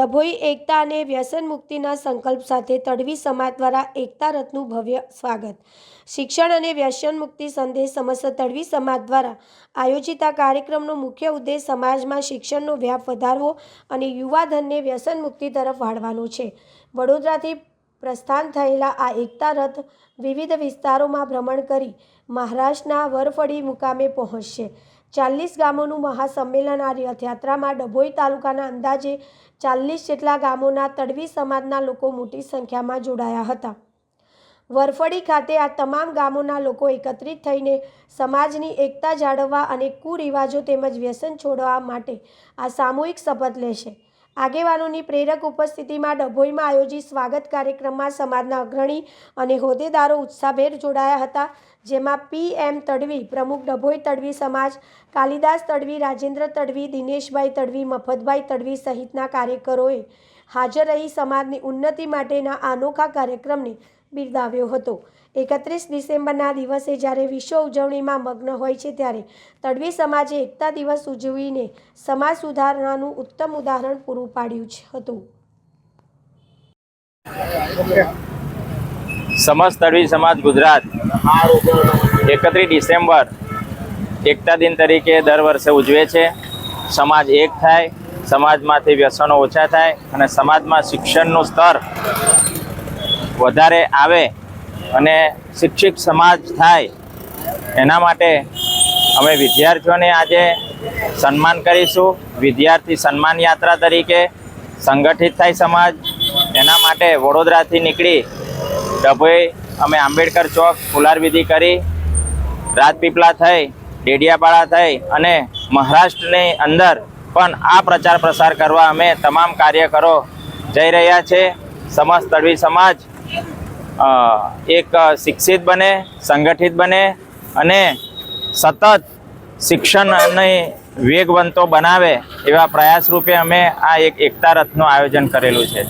ડભોઈ એકતા અને વ્યસન મુક્તિના સંકલ્પ સાથે તડવી સમાજ દ્વારા એકતા રથનું ભવ્ય સ્વાગત. શિક્ષણ અને વ્યસન મુક્તિ સંદેશ સમસ્ત તડવી સમાજ દ્વારા આયોજિત આ કાર્યક્રમનો મુખ્ય ઉદ્દેશ સમાજમાં શિક્ષણનો વ્યાપ વધારવો અને યુવાધનને વ્યસન મુક્તિ તરફ વાળવાનો છે. વડોદરાથી પ્રસ્થાન થયેલા આ એકતા રથ વિવિધ વિસ્તારોમાં ભ્રમણ કરી મહારાષ્ટ્રના વરફળી મુકામે પહોંચશે. ચાલીસ ગામોનું મહાસંમેલન આ રથયાત્રામાં ડભોઈ તાલુકાના અંદાજે ચાલીસ જેટલા ગામોના તડવી સમાજના લોકો મોટી સંખ્યામાં જોડાયા હતા. વરફડી ખાતે આ તમામ ગામોના લોકો એકત્રિત થઈને સમાજની એકતા જાળવવા અને કુરિવાજો તેમજ વ્યસન છોડવા માટે આ સામૂહિક શપથ લેશે. આગેવાનોની પ્રેરક ઉપસ્થિતિમાં ડભોઈમાં આયોજિત સ્વાગત કાર્યક્રમમાં સમાજના અગ્રણી અને હોદ્દેદારો ઉત્સાહભેર જોડાયા હતા, જેમાં પી એમ તડવી, પ્રમુખ ડભોઈ તડવી સમાજ, કાલિદાસ તડવી, રાજેન્દ્ર તડવી, દિનેશભાઈ તડવી, મફતભાઈ તડવી સહિતના કાર્યકરોએ હાજર રહી સમાજની ઉન્નતિ માટેના અનોખા કાર્યક્રમને બિરદાવ્યો હતો. એકત્રીસ ડિસેમ્બરના દિવસે જ્યારે વિશ્વ ઉજવણીમાં મગ્ન હોય છે ત્યારે તડવી સમાજે એકતા દિવસ ઉજવીને સમાજ સુધારણાનું ઉત્તમ ઉદાહરણ પૂરું પાડ્યું હતું. સમાજ તડવી સમાજ ગુજરાત એકત્રીસ ડિસેમ્બર એકતા દિન તરીકે દર વર્ષે ઉજવે છે. સમાજ એક થાય, સમાજમાંથી વ્યસનો ઓછા થાય અને સમાજમાં શિક્ષણનું સ્તર વધારે આવે અને શિક્ષિત સમાજ થાય, એના માટે અમે વિદ્યાર્થીઓને આજે સન્માન કરીશું. વિદ્યાર્થી સન્માન યાત્રા તરીકે સંગઠિત થાય સમાજ. એના માટે વડોદરાથી નીકળી ડભોઈ અમે આંબેડકર ચોક ફુલારવિધિ કરી. રાજપીપળા થઈ, ડેડિયાપાડા થઈ અને મહારાષ્ટ્રની અંદર પણ આ પ્રચાર પ્રસાર કરવા અમે તમામ કાર્યકરો જઈ રહ્યા છે. સમસ્ત તળવી સમાજ એક શિક્ષિત બને, સંગઠિત બને અને સતત શિક્ષણને વેગવંતો બનાવે એવા પ્રયાસ રૂપે અમે આ એક એકતા રથનું આયોજન કરેલું છે.